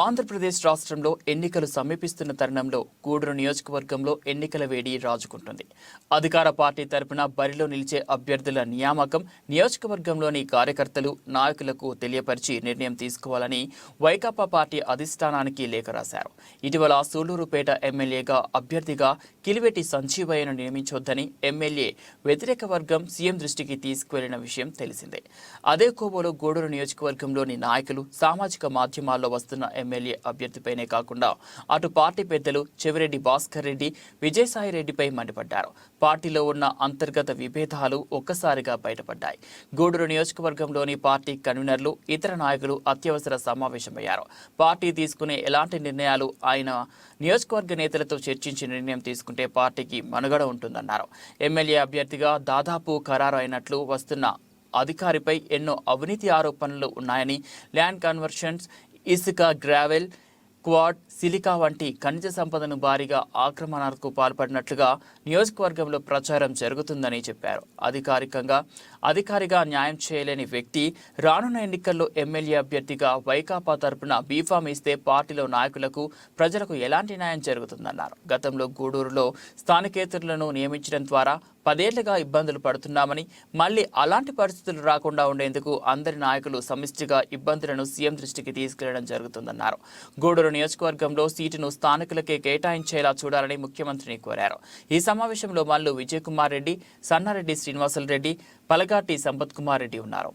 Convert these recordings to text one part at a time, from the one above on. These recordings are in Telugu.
ఆంధ్రప్రదేశ్ రాష్ట్రంలో ఎన్నికలు సమీపిస్తున్న తరుణంలో గూడూరు నియోజకవర్గంలో ఎన్నికల వేడి రాజుకుంటుంది. అధికార పార్టీ తరపున బరిలో నిలిచే అభ్యర్థుల నియామకం నియోజకవర్గంలోని కార్యకర్తలు నాయకులకు తెలియపరిచి నిర్ణయం తీసుకోవాలని వైకాపా పార్టీ అధిష్టానానికి లేఖ రాశారు. ఇటీవల సూళ్ళూరుపేట ఎమ్మెల్యేగా అభ్యర్థిగా కిలివెటి సంజీవయ్యను నియమించొద్దని ఎమ్మెల్యే వ్యతిరేక వర్గం సీఎం దృష్టికి తీసుకువెళ్ళిన విషయం తెలిసిందే. అదే కోవలో గూడూరు నియోజకవర్గంలోని నాయకులు సామాజిక మాధ్యమాల్లో వస్తున్న ఎమ్మెల్యే అభ్యర్థిపైనే కాకుండా అటు పార్టీ పెద్దలు చెవిరెడ్డి భాస్కర్ రెడ్డి విజయసాయి రెడ్డిపై మండిపడ్డారు. పార్టీలో ఉన్న అంతర్గత విభేదాలు ఒక్కసారిగా బయటపడ్డాయి. గూడూరు నియోజకవర్గంలోని పార్టీ కన్వీనర్లు ఇతర నాయకులు అత్యవసర సమావేశమయ్యారు. పార్టీ తీసుకునే ఎలాంటి నిర్ణయాలు ఆయన నియోజకవర్గ నేతలతో చర్చించి నిర్ణయం తీసుకుంటే పార్టీకి మనుగడ ఉంటుందన్నారు. ఎమ్మెల్యే అభ్యర్థిగా దాదాపు ఖరారు అయినట్లు వస్తున్న అధికారిపై ఎన్నో అవినీతి ఆరోపణలు ఉన్నాయని ల్యాండ్ కన్వర్షన్స్ ఇసుక గ్రావెల్ క్వాడ్ సిలికా వంటి ఖనిజ సంపదను భారీగా ఆక్రమణకు పాల్పడినట్లుగా నియోజకవర్గంలో ప్రచారం జరుగుతుందని చెప్పారు. అధికారికంగా అధికారిగా న్యాయం చేయలేని వ్యక్తి రానున్న ఎన్నికల్లో ఎమ్మెల్యే అభ్యర్థిగా వైకాపా తరపున బీఫామ్ ఇస్తే పార్టీలో నాయకులకు ప్రజలకు ఎలాంటి న్యాయం జరుగుతుందన్నారు. గతంలో గూడూరులో స్థానికేతరులను నియమించడం ద్వారా పదేళ్ళుగా ఇబ్బందులు పడుతున్నామని మళ్ళీ అలాంటి పరిస్థితులు రాకుండా ఉండేందుకు అందరి నాయకులు సమిష్టిగా ఇబ్బందులను సీఎం దృష్టికి తీసుకెళ్ళడం జరుగుతుందన్నారు. గూడూరు నియోజకవర్గంలో సీటును స్థానికులకే కేటాయించేలా చూడాలని ముఖ్యమంత్రిని కోరారు. ఈ సమావేశంలో మల్లు విజయ్ కుమార్ రెడ్డి సన్నారెడ్డి శ్రీనివాసులు రెడ్డి పలగాటి సంపత్ కుమార్ రెడ్డి ఉన్నారు.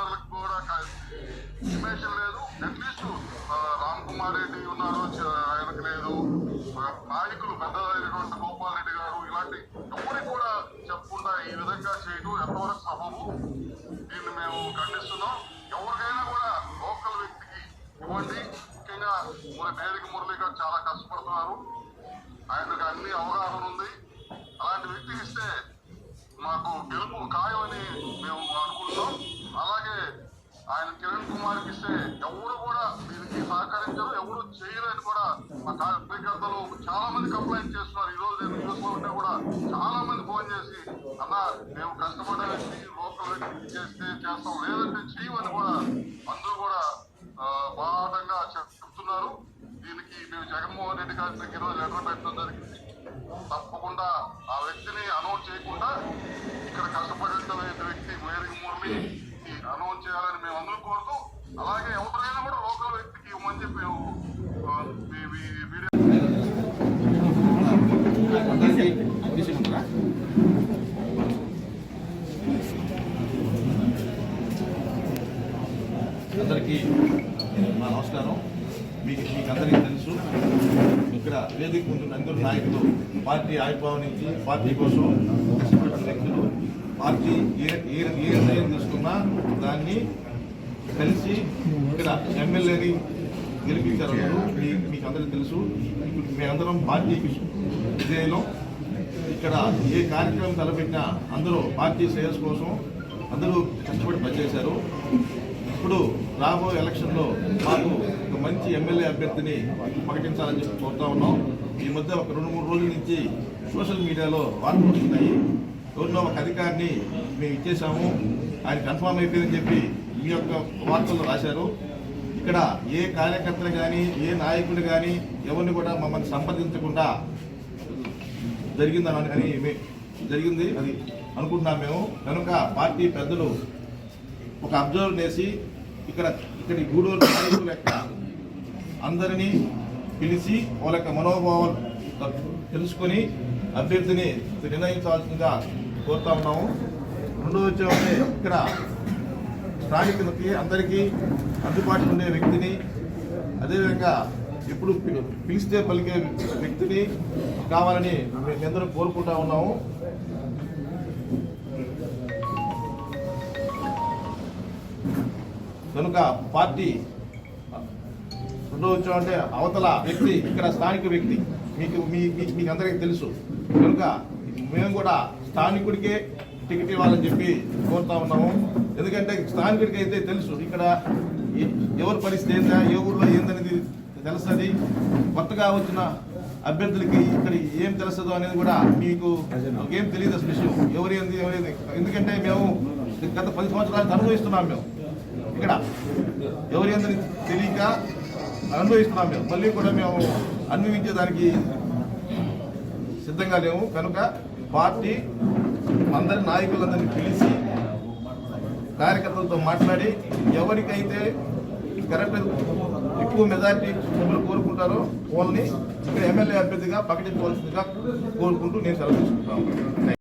అందరూ కూడా ఇన్ఫర్మేషన్ లేదు. అట్లీస్ట్ రామ్ కుమార్ రెడ్డి ఉన్నారు. ఆయనకు లేదు. నాయకులు పెద్దదైనటువంటి గోపాల్ రెడ్డి గారు ఇలాంటి ఎవరికి కూడా చెప్పకుండా ఈ విధంగా చేయడం ఎంతవరకు సబబు? దీన్ని మేము ఖండిస్తున్నాం. ఎవరికైనా కూడా లోకల్ వ్యక్తికి ఇవ్వండి. ముఖ్యంగా మన వేదిక మురళి గారు చాలా కష్టపడుతున్నారు. ఆయనకు అన్ని అవగాహన ఉంది. అలాంటి వ్యక్తికి ఇస్తే మాకు గెలుపు ఖాయమని మేము అనుకుంటున్నాం. ఆయన కిరణ్ కుమార్ ఇస్తే ఎవరు కూడా దీనికి సహకరించరు ఎవరు చేయలేని కూడా. మా కార్యకర్తలు చాలా మంది కంప్లైంట్ చేస్తున్నారు. ఈ రోజు నేను న్యూస్లో ఉంటే కూడా చాలా మంది ఫోన్ చేసి అన్న మేము కష్టపడే వ్యక్తి లోకల్ వ్యక్తి చేస్తే చేస్తాం లేదంటే చేయమని కూడా అందరూ కూడా బాధంగా చెప్తున్నారు. దీనికి మేము జగన్మోహన్ రెడ్డి గారికి ఈరోజు లెటర్ పెట్టడం జరిగింది. తప్పకుండా ఆ వ్యక్తిని అనౌన్స్ చేయకుండా ఇక్కడ కష్టపడే వ్యక్తి మేరీ మురళి అనౌన్స్ చేయాలని మేము అందరూ కోరుతూ అలాగే ఎవరైనా కూడా లోకల్ వ్యక్తికి ఇవ్వమని చెప్పి మేము ఆ, మీ- మీ- వీడియో అందరికీ తీసుకుంటారా అందరికీ మా నమస్కారం. మీకు మీకు అందరికీ తెలుసు. ఇక్కడ వేదిక ముందున్న అందరూ నాయకులు పార్టీ ఆవిర్భావం నుంచి పార్టీ కోసం కష్టపడిన వ్యక్తులు పార్టీ ఏ ఏ ఏ నిర్ణయం తీసుకున్నా దాన్ని కలిసి ఇక్కడ ఎమ్మెల్యేని గెలిపించారు మీకు అందరికీ తెలుసు. ఇప్పుడు మేమందరం పార్టీకి విజయంలో ఇక్కడ ఏ కార్యక్రమం తలపెట్టినా అందరూ పార్టీ శ్రేయస్ కోసం అందరూ కష్టపడి పనిచేశారు. ఇప్పుడు రాబోయే ఎలక్షన్లో మాకు ఒక మంచి ఎమ్మెల్యే అభ్యర్థిని ప్రకటించాలని చెప్పి కోరుతా ఉన్నాం. ఈ మధ్య ఒక రెండు మూడు రోజుల నుంచి సోషల్ మీడియాలో వార్తలు వస్తున్నాయి. ఎవరినో ఒక అధికారిని మేము ఇచ్చేసాము ఆయన కన్ఫామ్ అయిపోయిందని చెప్పి మీ యొక్క వార్తల్లో రాశారు. ఇక్కడ ఏ కార్యకర్తలు కానీ ఏ నాయకుడు కానీ ఎవరిని కూడా మమ్మల్ని సంప్రదించకుండా జరిగిందని అని జరిగింది. అది అనుకుంటున్నాం మేము. కనుక పార్టీ పెద్దలు ఒక అబ్జర్వ్ చేసి ఇక్కడ ఇక్కడ గూడూరు నాయకులు యొక్క అందరినీ పిలిచి వాళ్ళ యొక్క మనోభావాలు తెలుసుకొని అభ్యర్థిని నిర్ణయించాల్సిందిగా కోరుతా ఉన్నాము. రెండో వచ్చే ఇక్కడ స్థానికులకి అందరికీ అందుబాటులో ఉండే వ్యక్తిని అదేవిధంగా ఎప్పుడు పిలిస్తే పలికే వ్యక్తిని కావాలని మేమందరం కోరుకుంటా ఉన్నాము. కనుక పార్టీ రెండో వచ్చాం అంటే అవతల వ్యక్తి ఇక్కడ స్థానిక వ్యక్తి మీకు మీ మీ- మీకు అందరికీ తెలుసు. కనుక మేము కూడా స్థానికుడికే టికెట్ ఇవ్వాలని చెప్పి కోరుతా ఉన్నాము. ఎందుకంటే స్థానికుడికి అయితే తెలుసు ఇక్కడ ఎవరు ఎవరి పరిస్థితి ఏందా ఏ ఊర్లో ఏందనేది తెలుస్తుంది. కొత్తగా వచ్చిన అభ్యర్థులకి ఇక్కడ ఏం తెలుస్తుందో అనేది కూడా మీకు ఏం తెలియదు అసలు విషయం. ఎవరు ఏంది ఎందుకంటే మేము గత పది సంవత్సరాలు అనుభవిస్తున్నాం మేము. ఇక్కడ ఎవరి ఏందని తెలియక అనుభవిస్తున్నాం మేము. మళ్ళీ కూడా మేము అనుభవించేదానికి సిద్ధంగా లేము. కనుక పార్టీ అందరి నాయకులందరినీ పిలిచి కార్యకర్తలతో మాట్లాడి ఎవరికైతే కరెక్ట్ ఎక్కువ మెజారిటీ సభ్యులు కోరుకుంటారో వాళ్ళని ఇక్కడ ఎమ్మెల్యే అభ్యర్థిగా ప్రకటించవలసిందిగా కోరుకుంటూ నేను సెలవు తీసుకుంటాను